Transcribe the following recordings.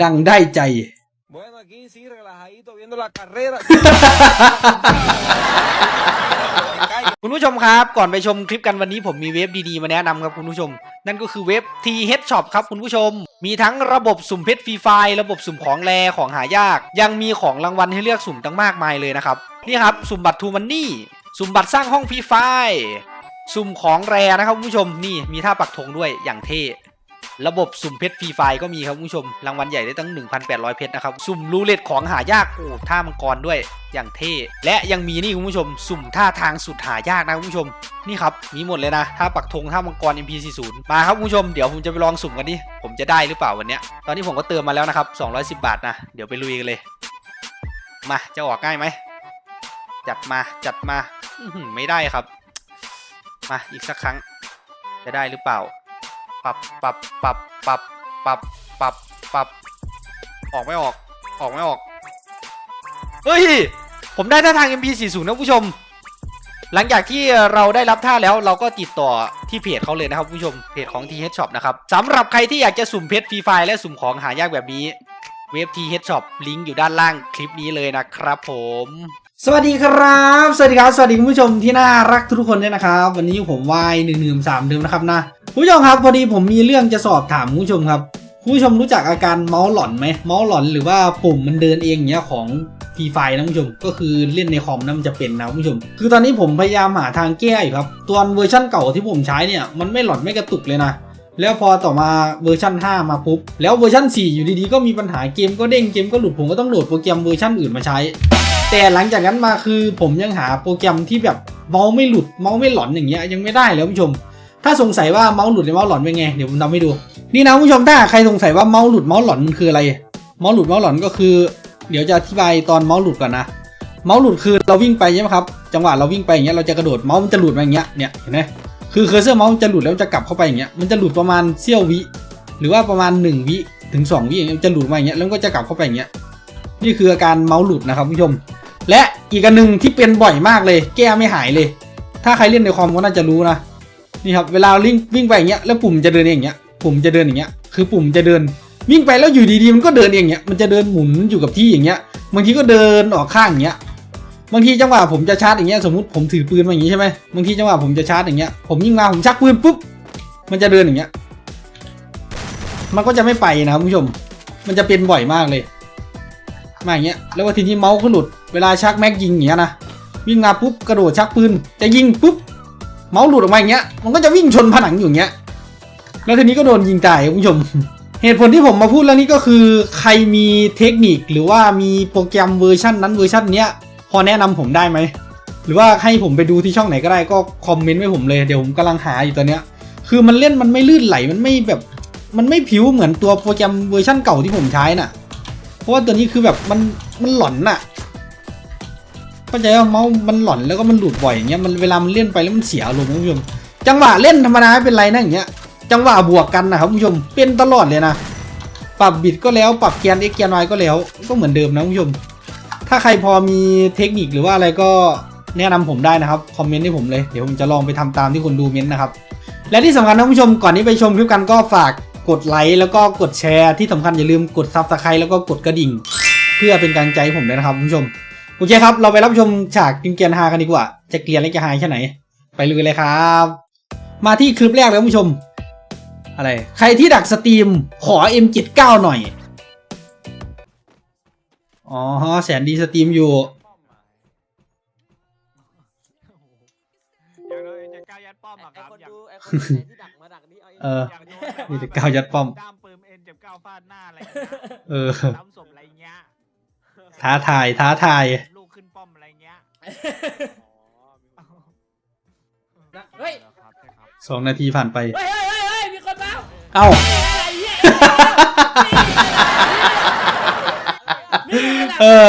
ดังได้ใจ Bueno, aquí sí, relajadito, viendo la carrera. คุณผู้ชมครับ ก่อนไปชมคลิปกันวันนี้ผมมีเว็บดีๆ มาแนะนำครับคุณผู้ชม นั่นก็คือเว็บ T Head Shop ครับคุณผู้ชม มีทั้งระบบสุ่มเพชรฟรีไฟล์ระบบสุ่มของแรของหายาก ยังมีของรางวัลให้เลือกสุ่มตั้งมากมายเลยนะครับ นี่ครับ สุ่มบัตรทูมันนี่ สุ่มบัตรสร้างห้องฟรีไฟล์สุ่มของแรนะครับคุณผู้ชมนี่มีท่าปักธงด้วยอย่างเท่ ระบบสุ่มเพชรฟรีไฟก็มีครับคุณผู้ชม รางวัลใหญ่ได้ตั้ง 1,800 เพชรนะครับ สุ่มรูเล็ตของหายากโอ้ท่ามังกรด้วยอย่างเท่ และยังมีนี่คุณผู้ชม สุ่มท่าทางสุดหายากนะคุณผู้ชม นี่ครับ มีหมดเลยนะท่าปักธงท่ามังกร MP40 มาครับคุณผู้ชม เดี๋ยวผมจะไปลองสุ่มกันดิผมจะได้หรือเปล่าวันนี้ตอนนี้ผมก็เติมมาแล้วนะครับ 210 บาทนะ เดี๋ยวไปลุยกันเลย มาจะออกง่ายไหมจัดมาจัดมาไม่ได้ครับ มาอีกสักครั้งจะได้หรือเปล่า ปรับปรับปรับปรับปรับปรับปรับออกไม่ออก ออกไม่ออก เฮ้ย ผมได้ท่าทาง MP40 นะผู้ชม หลังจากที่เราได้รับท่าแล้วเราก็ติดต่อที่เพจเขาเลยนะครับผู้ชม เพจของ TH Shop นะครับสำหรับใครที่อยากจะสุ่มเพชรฟรีไฟล์และสุ่มของหายากแบบนี้เว็บ TH Shop ลิงก์อยู่ด้านล่างคลิปนี้เลยนะครับผม สวัสดีครับ สวัสดีครับ สวัสดีคุณผู้ชมที่น่ารักทุกคนด้วยนะครับ วันนี้ผมวายหนึ่งหนึ่งสามเดิมนะครับนะ ผู้ชมครับพอดีผมมีเรื่องจะสอบถามผู้ชมครับ ผู้ชมรู้จักอาการเมาส์หลอนไหมเมาส์หลอนหรือว่าปุ่มมันเดินเองอย่างเงี้ยของฟรีไฟนะผู้ชมก็คือเล่นในคอมนะมันจะเป็นนะผู้ชม คือตอนนี้ผมพยายามหาทางแก้อยู่ครับตัวเวอร์ชั่นเก่าที่ผมใช้เนี่ยมันไม่หลอนไม่กระตุกเลยนะแล้วพอต่อมาเวอร์ชัน5 มาปุ๊บ แล้วเวอร์ชัน4 อยู่ดีๆ ก็มีปัญหาเกมก็เด้งเกมก็หลุดผมก็ต้องโหลดโปรแกรมเวอร์ชันอื่นมาใช้ แต่หลังจากนั้นมาคือผมยังหาโปรแกรมที่แบบเมาส์ไม่หลุดเมาส์ไม่หลอนอย่างเงี้ยยังไม่ได้เลยคุณผู้ชม ถ้าสงสัยว่าเมาส์หลุดหรือเมาส์หลอนเป็นไงเดี๋ยวผมทำให้ดู นี่นะคุณผู้ชมถ้าใครสงสัยว่าเมาส์หลุดเมาส์หลอนมันคืออะไร เมาส์หลุดเมาส์หลอนก็คือ เดี๋ยวจะอธิบายตอนเมาส์หลุดก่อนนะเมาส์หลุดคือเราวิ่งไปใช่ไหมครับจังหวะเราวิ่งไปอย่างเงี้ยเราจะกระโดดเมาส์มันจะหลุดมาอย่างเงี้ยเนี่ยเห็นไหมคือเคอร์เซอร์เมาส์มันจะหลุดแล้วจะกลับเข้าไปอย่างเงี้ยมันจะหลุดประมาณเสี้ยววิ หรือว่าประมาณ 1 วิถึง 2 วิอย่างเงี้ยจะหลุดมาอย่างเงี้ยแล้วมันก็จะกลับเข้าไปอย่างเงี้ยนี่คืออาการเมาส์หลุดนะครับผู้ชม และอีกอันหนึ่งที่เป็นบ่อยมากเลย แก้ไม่หายเลย ถ้าใครเล่นในคอมก็น่าจะรู้นะ นี่ครับเวลาวิ่งวิ่งไปอย่างเงี้ยแล้วปุ่มจะเดินอย่างเงี้ยปุ่มจะเดินอย่างเงี้ยคือปุ่มจะเดิน วิ่งไปแล้วอยู่ดีๆมันก็เดินเองอย่างเงี้ยมันจะเดินหมุนอยู่กับที่อย่างเงี้ยบางทีก็เดินออกข้างอย่างเงี้ยบางทีจังหวะผมจะชาร์จอย่างเงี้ยสมมติผมถือปืนมาอย่างงี้ใช่ไหมบางทีจังหวะผมจะชาร์จอย่างเงี้ยผมยิงมาผมชักปืนปุ๊บมันจะเดินอย่างเงี้ยมันก็จะไม่ไปนะคุณผู้ชม มันจะเป็นบ่อยมากเลย มาอย่างเงี้ย แล้วว่าทีนี้เมาส์ก็หลุด เวลาชักแม็กยิงอย่างเงี้ยนะ วิ่งมาปุ๊บกระโดดชักปืน จะยิงปุ๊บ เมาส์หลุดออกมาอย่างเงี้ย มันก็จะวิ่งชนผนังอยู่อย่างเงี้ย แล้วทีนี้ก็โดนยิงตายคุณผู้ชม เหตุผลที่ผมมาพูดแล้วนี่ก็คือ ใครมีเทคนิคหรือว่ามีโปรแกรมเวอร์ชันนั้นเวอร์ชันเนี้ย พอแนะนำผมได้ไหม หรือว่าให้ผมไปดูที่ช่องไหนก็ได้ก็คอมเมนต์ไว้ผมเลย เดี๋ยวผมกำลังหาอยู่ตอนเนี้ย คือมันเล่นมันไม่ลื่นไหล มันไม่แบบ มันไม่ผิวเหมือนตัวโปรแกรมเวอร์ชันเก่าที่ผมใช้น่ะ เพราะว่าตัวนี้คือแบบมันมันหลอนน่ะ เข้าใจว่าเมาส์มันหล่อนแล้วก็มันหลุดบ่อยอย่างเงี้ยมันเวลามันเล่นไปแล้วมันเสียอารมณ์คุณผู้ชมจังหวะเล่นธรรมดาไม่เป็นไรนะอย่างเงี้ย จังหวะบวกกันนะครับคุณผู้ชมเป็นตลอดเลยนะปรับบิดก็แล้วปรับเกียร์ x เกียร์ y ก็แล้วก็เหมือนเดิมนะคุณผู้ชม ถ้าใครพอมีเทคนิคหรือว่าอะไรก็แนะนำผมได้นะครับคอมเมนต์ให้ผมเลยเดี๋ยวผมจะลองไปทำตามที่คนดูเม้นต์นะครับและที่สำคัญนะคุณผู้ชมก่อนที่ไปชมคลิปกันก็ฝากกดไลค์แล้วก็กดแชร์ที่สำคัญอย่าลืมกดซับสไครต์แล้วก็กดกระดิ่ง เพื่อเป็นกำลังใจให้ผมด้วยนะครับคุณผู้ชม โอเคครับ เราไปรับชมฉากกินเกียนฮากันดีกว่า จะเกลียนและจะฮาแค่ไหน ไปเลยเลยครับ มาที่คลิปแรกเลยคุณผู้ชม อะไร ใครที่ดักสตรีมขอ M79 หน่อย อ๋อแสนดีสตรีมอยู่เดี๋ยวเราจะก้าวยัดป้อมไอ้อะคไอ้รับคนอยากดูไอ้คนไหนที่ดักมาดักนี่เอาเอออยากโดนแบบนี่จะก้าวยัดป้อมด้ามปืนเอ็นเจ็บก้าวฟาดหน้าอะไรเงี้ยเออซ้ำศพอะไรเงี้ยท้าทายท้าทาย เงี้ยนะเฮ้ย ครับใช่ครับสองนาทีผ่านไป เฮ้ยเฮ้ยเฮ้ยเฮ้ยมีคนมาเอ้า อะไรเนี่ยเออ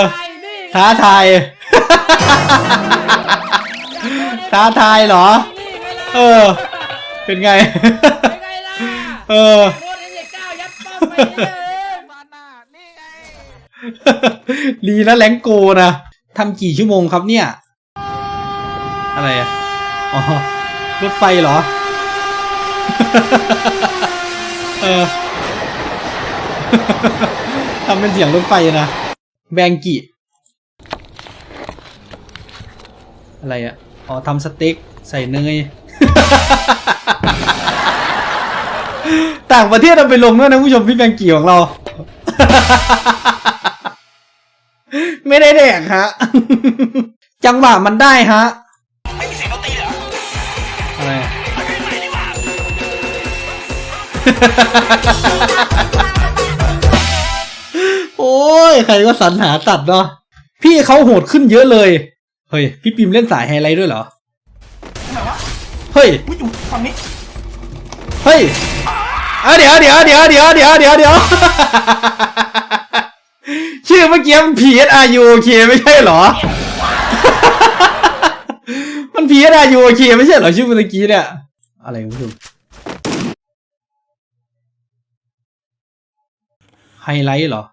ท้าทาย ท้าทายเหรอเออ เป็นไง เป็นไงล่ะเออโดนเอ็นเก้ายัดป้อมไปเลยฟาดหน้านี่ไง ดีนะแรงโกนะ ทำกี่ชั่วโมงครับเนี่ย อะไรอะอ๋อ รถไฟเหรอ เออทำเป็นเสียงรถไฟนะ แบงกิ อะไรอะอ๋อทำสเต็กใส่เนย ต่างประเทศเอาไปลงด้วยนะผู้ชมพี่แบงกี้ของเรา ไม่ได้แดกฮะ จังหวะมันได้ฮะอะไรอะโอ้ย ใครก็สรรหาตัดเนาะพี่เขาโหดขึ้นเยอะเลย เฮ้ย พี่ปิมเล่นสายไฮไลท์ด้วยเหรอเฮ้ยเฮ้ยเอาเดี๋ยวเดี๋ยวเดี๋ยวเดี๋ยวเดี๋ยวเดี๋ยวเดี๋ยว ชื่อเมื่อกี้มัน PSRUOK ไม่ใช่เหรอ มัน PSRUOK ไม่ใช่เหรอชื่อเมื่อกี้เนี่ย อะไรคุณผู้ไฮไลท์เหรอ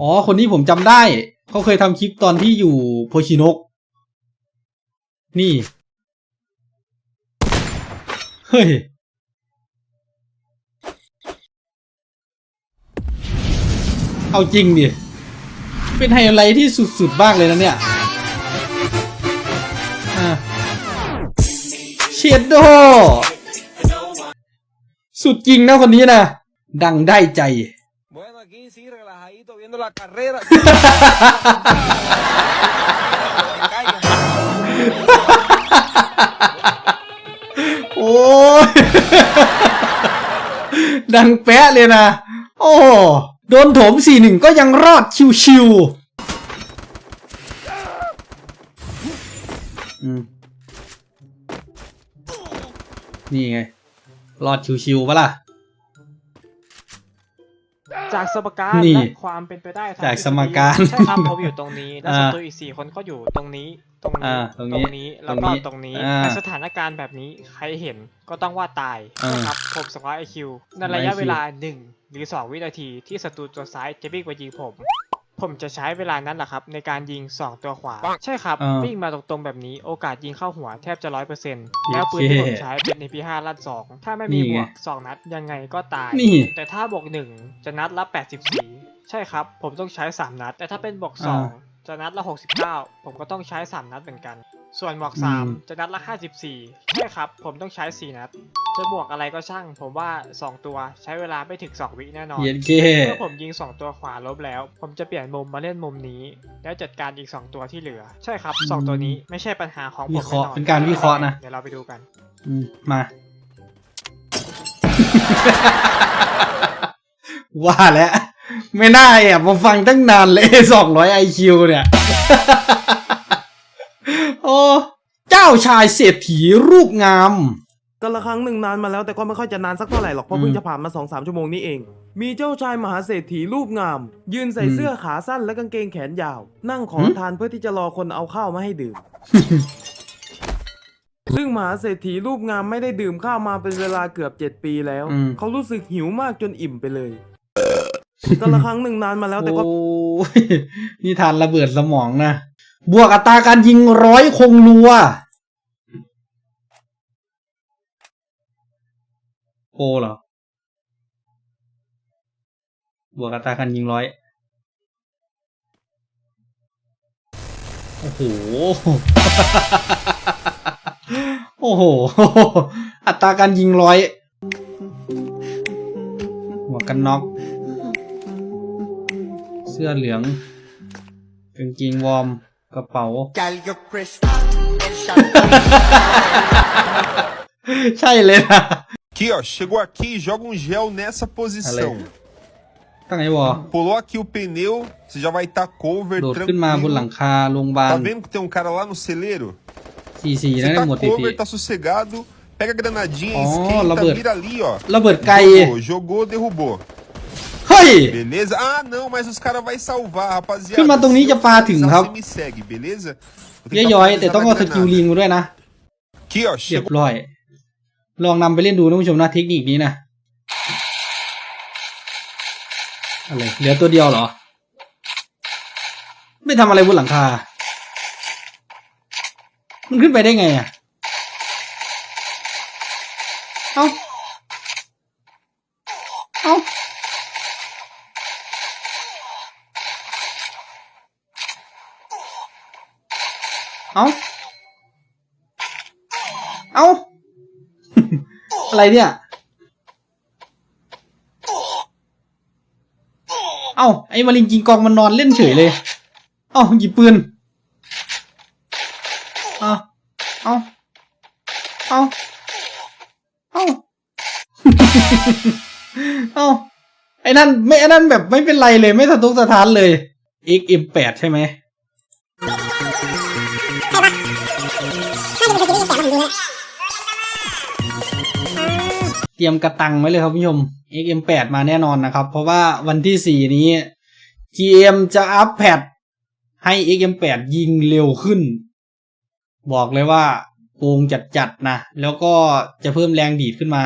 อ๋อ คนนี้ผมจำได้ เขาเคยทำคลิปตอนที่อยู่โพชินก นี่ เฮ้ย เอาจริงดิ เป็นไฮไลท์ที่สุดๆมากเลยนะเนี่ยอะเชดโด สุดจริงนะคนนี้นะ ดังได้ใจ Bueno, aquí sí, relajadito, viendo la carrera. Que caiga. โอ้ย ดังแปะเลยนะ โอ้ โดนโถมสี่หนึ่งก็ยังรอดชิวๆอืมนี่ไง รอดชิวๆปะล่ะ จากสมการนี่และความเป็นไปได้ทงจากทฤษฎีสมการใช่ครับผมอยู่ตรงนี้ และอ่าศัตรูอีกสี่คนก็อยู่ตรงนี้ ตรงอ่านี้ตรงนี้ แล้วตรงก็นี้ตรงนี้ อ่าในสถานการณ์แบบนี้ใครเห็นก็ต้องว่าตายอ่านะครับผมสองร้อยไอคิวในระยะเวลาหนึ่ง หรือสองวินาทีที่ศัตรูตัวซ้ายจะวิ่งไปยิงผม ผมจะใช้เวลานั้นแหละครับ ในการยิงสองตัวขวา ใช่ครับอ่าวิ่งมาตรงๆแบบนี้โอกาสยิงเข้าหัวแทบจะร้อยเปอร์เซ็นต์โอเคแล้วปืนที่ผมใช้เป็น MP5 ลั่นสองถ้าไม่มีนี่บไงวกสองนัดยังไงก็ตายนี่แต่ถ้าบวกหนึ่งจะนัดละ 84 ใช่ครับ ผมต้องใช้ 3 นัด แต่ถ้าเป็นบวกอ่า2จะนัดละ 69 ผมก็ต้องใช้ 3 นัดเหมือนกัน ส่วนบวกอืม3จะนัดละ54ใช่ครับ ผมต้องใช้4นัด จะบวกอะไรก็ช่าง ผมว่า2ตัวใช้เวลาไม่ถึง2วิแน่นอนเย็นเคเมื่อผมยิง2ตัวขวาลบแล้ว ผมจะเปลี่ยนมุมมาเล่นมุมนี้ แล้วจัดการอีก2ตัวที่เหลือ ใช่ครับ2ตัวนี้ไม่ใช่ปัญหาของผมวิเคราะห์แน่นอนเป็นการวิเคราะห์นะเดี๋ยวเราไปดูกันอืมมาว่าแล้ว ไม่น่าแอบมาฟังตั้งนานเลยสองร้อยไอคิวเนี่ยโอ้เจ้าชายเศรษฐีรูปงาม กันละครั้งหนึ่งนานมาแล้วแต่ก็ไม่ค่อยจะนานสักเท่าไหร่หรอกเพราะเพิ่อืงมจะผ่านมาสองสามชั่วโมงนี้เอง มีเจ้าชายมหาเศรษฐีรูปงาม ยืนใส่อืมเสื้อขาสั้นและกางเกงแขนยาว นั่งขอหืมทานเพื่อที่จะรอคนเอาข้าวมาให้ดื่ม ซึ่งมหาเศรษฐีรูปงามไม่ได้ดื่มข้าวมาเป็นเวลาเกือบเจ็ดปีแล้ว อืม เขารู้สึกหิวมากจนอิ่มไปเลยกันละครั้งหนึ่งนานมาแล้วแต่ก็ โอ้ยนี่ทานระเบิดสมองนะ บวกอัตราการยิงร้อยคงรัวโอเหรอ บวกอัตราการยิงร้อยโอ้โห โอ้โห อัตราการยิงร้อยหมวกกันน็อก เสื้อเหลืองกางเกงวอร์ม กระเป๋า ใช่เลยนะ Aqui, ó, chegou aqui e joga um gel nessa posição. ตั้งไงวอ Pulou aqui o pneu, você já vai estar cover, โดดขึ้นมาบนหลัง tranquilo. คาโรงพยาบาล Tá vendo que tem um cara lá no celeiro? สี่สี่นะ Você เนี่ย tá หมดสี่สี่ cover, tá sossegado, pega a granadinha, Oh, esquenta, Labert. vira ali, ó. ระเบิดไกล Jogou, jogou, derrubou. เฮ้ย Beleza? Ah, não, mas os caras vão salvar, rapaziada. ขึ้นมาตรงนี้ Se จะ eu ปาถึง finalizar, ครับ Você me segue, beleza? Vou เย tentar ย้อยๆแต่ finalizar ต้อง na เอาสกิล granada. ลิงมาด้วยนะ Aqui, ó, เรียบ chegou ร้อย ลองนำไปเล่นดูนะผู้ชมนะเทคนิคนี้นะอะไรเหลือตัวเดียวเหรอ ไม่ทำอะไรบนหลังคา มันขึ้นไปได้ไงอะ เอ้า เอ้า เอาเอาอะไรเนี่ย เอ้าไอ้มาริงกิงกองมันนอนเล่นเฉยเลย เอ้าหยิบปืน เอ้าเอ้าเอ้าเอ้าเอาไอ้นั่นไม่ไอ้นั่นแบบไม่เป็นไรเลยไม่สะทกสะท้านเลย XM8 ใช่ไหม เตรียมกระตังไว้เลยครับผู้ชม XM8 มาแน่นอนนะครับ เพราะว่าวันที่ 4 นี้ GM จะอัปแพดให้ XM8 ยิงเร็วขึ้น บอกเลยว่าโกงจัดๆนะ แล้วก็จะเพิ่มแรงดีดขึ้นมา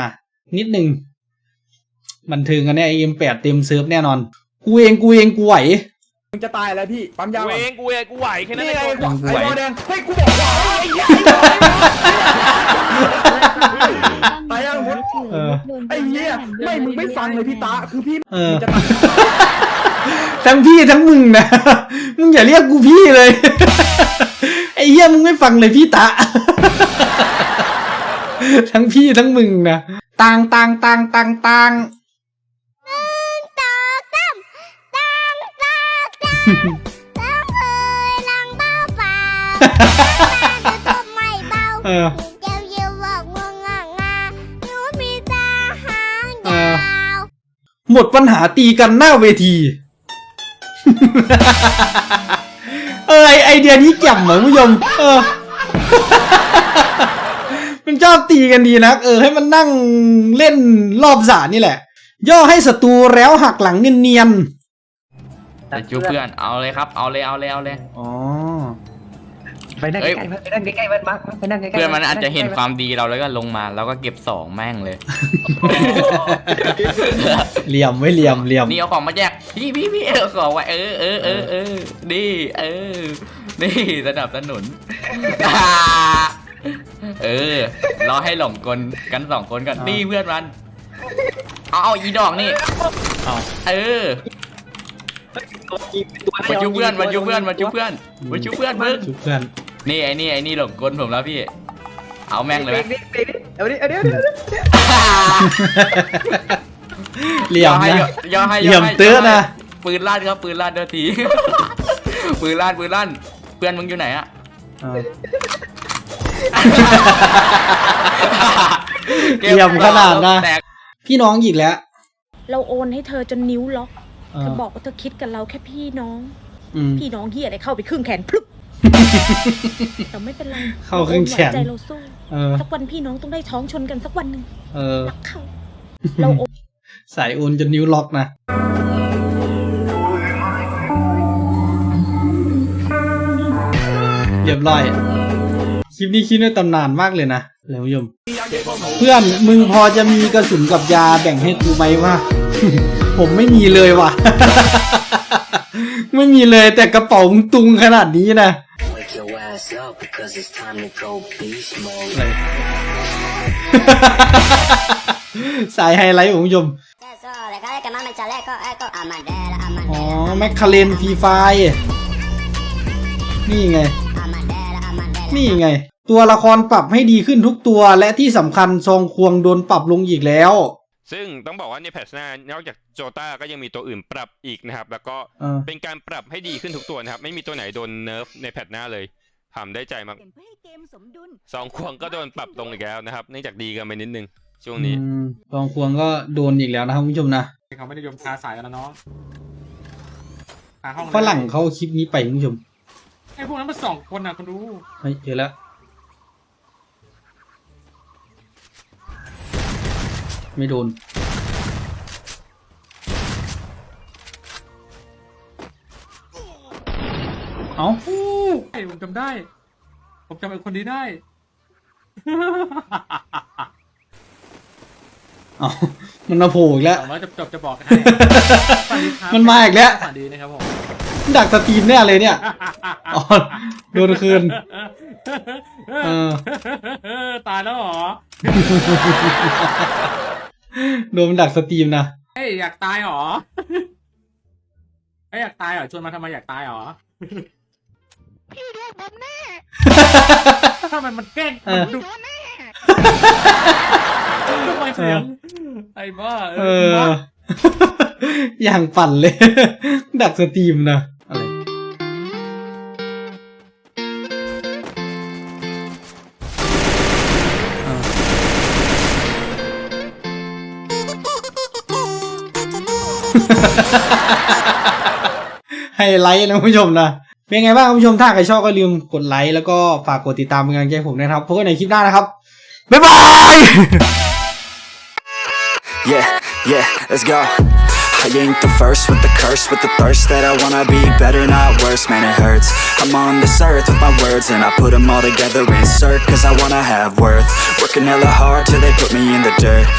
นิดนึงบันเทิงกันแน่ XM8 เต็มเซิร์ฟแน่นอน กูเองกูเองกูไหว มึงจะตายแล้วพี่ปั๊มยากูก่อนเองกูเองกูไหวแค่นั้นนี่เอไงงไอ้บอแดงเฮ้ยกูบอกว่าไอ้เหี้ยตายยังพุทธเออไอ้เหี้ยไม่มึงไม่ฟังเลยพี่ตาคือพี่เออ มึงจะตายทั้งพี่ทั้งมึงนะ มึงอย่าเรียกกูพี่เลย ไอ้เหี้ยมึงไม่ฟังเลยพี่ตะ ทั้งพี่ทั้งมึงนะตังตังตังตังตัง เออเออหมดปัญหาตีกันหน้าเวทีเออไอไอเดียนี้แจ่มเหมือนผู้ชมเออมันชอบตีกันดีนะเออให้มันนั่งเล่นรอบสระนี่แหละ ย่อให้ศัตรูแล้วหักหลังเนียน แต่จูเพื่อนเอาเลยครับ เอาเลยเอาเลยเอาเลยๆอ๋อไปนั่งเอ้ยใกล้ๆไปนั่งใกล้ๆมันมาไปนั่งใกล้ๆเพื่อนมันอาจจะเห็นความดีเราแล้วก็ลงมาแล้วก็เก็บสองแม่งเลยเหลี่ยมไม่เหลี่ยมเหลี่ยมนี่เอาของมาแจกพี่พี่พี่เอาของไว้เออเออเออเออนี่เออนี่สนับสนุนเออรอให้หลงกลกันสองคนกันนี่เพื่อนมันเอาเอาอีดอกนี่เอาเออ มาจุเพื่อนมาจุเพื่อนมาจุเพื่อนมาจุเพื่อนมึงชุบเพื่อนนี่ไอ้นี่ไอ้นี่หลงกลผมแล้วพี่ เอาแม่งเลยไหมเอาดิเอาดิเอาดิเอาดิเหลี่ยมให้นะย่อให้เหลี่ยมให้เตื้อนะปืนลั่นครับปืนลั่นเดี๋ยวทีปืนลั่นปืนลั่นเพื่อนมึงอยู่ไหนอะเออเหลี่ยมขนาดนะแตกพี่น้องอีกแล้ว เราโอนให้เธอจนนิ้วล็อก เอเธออบอกว่าเธอคิดกับเราแค่พี่น้องอืมพี่น้องเฮียอะไรเข้าไปครึ่งแขนพลึบแต่ไม่เป็นไรเข้าครึ่งแขนเราโอไหวใจเราสู้เออสักวันพี่น้องต้องได้ท้องชนกันสักวันหนึ่งเออรักเขาเราโอนสายโอนจนนิ้วล็อกนะเรียบร้อย คลิปนี้คิดด้วยตำนานมากเลยนะ เลยผู้ชมเพื่อนมึงพอจะมีกระสุนกับยาแบ่งให้กูไหมวะ ผมไม่มีเลยว่ะ ไม่มีเลยแต่กระเป๋ามึงตุงขนาดนี้นะอะไรสายไฮไลท์ของคุณผู้ชมอ๋อ แมคคาเรนฟรีไฟ นี่ไง นี่ไง ตัวละครปรับให้ดีขึ้นทุกตัว และที่สำคัญซองควงโดนปรับลงอีกแล้ว ซึ่งต้องบอกว่าในแพทช์หน้านอกจากโจต้าก็ยังมีตัวอื่นปรับอีกนะครับ แล้วก็เออเป็นการปรับให้ดีขึ้นทุกตัวนะครับ ไม่มีตัวไหนโดนเนิร์ฟในแพทช์หน้าเลยทำได้ใจมากสองควงก็โดนปรับลงอีกแล้วนะครับเนื่องจากดีกันไปนิดนึงช่วงนี้ อืมซองควงก็โดนอีกแล้วนะครับคุณผู้ชมนะ เขาไม่ได้ยมคาสายกันแล้วน้องหาห้องฝรั่งเขาเอาคลิปนี้ไปคุณผู้ชมไอ้พวกนั้นมันสองคนอะคุณดูเฮ้ยเจอแล้ว ไม่โดน เอาไอ้ผมจำได้ ผมจำไอ้คนนี้ได้ เอามันมาโผล่อีกแล้ว สองร้อยจบจบจะบอกให้สวัสดีครับมันมาอีกแล้ว สวัสดีนะครับผม ดักสตรีมแน่เลยเนี่ยอ๋อโดนคืน เออ ตายแล้วเหรอ โดนมันดักสตรีมนะ เฮ้ยอยากตายเหรอเฮ้ยอยากตายเหรอชวนมาทำไมอยากตายเหรอ พี่เรียกผมแน่ทำไมมันแกล้งเออ มันดุทำไมเสียงไอ้บ้าเออ อย่างปั่นเลย ดักสตรีมนะ ไฮไลท์นะคุณผู้ชมนะ เป็นไงบ้างคุณผู้ชมถ้าใครชอบก็ลืมกดไลค์แล้วก็ฝากกดติดตามเป็นกำลังใจผมนะครับพบกันในคลิปหน้านะครับ บ๊ายบาย Yeah, yeah, let's go. I ain't the first with the curse, with the thirst that I wanna be better, not worse, man, it hurts. I'm on this earth with my words, and I put them all together, insert, cause I wanna have worth. Working hella hard till they put me in the dirt.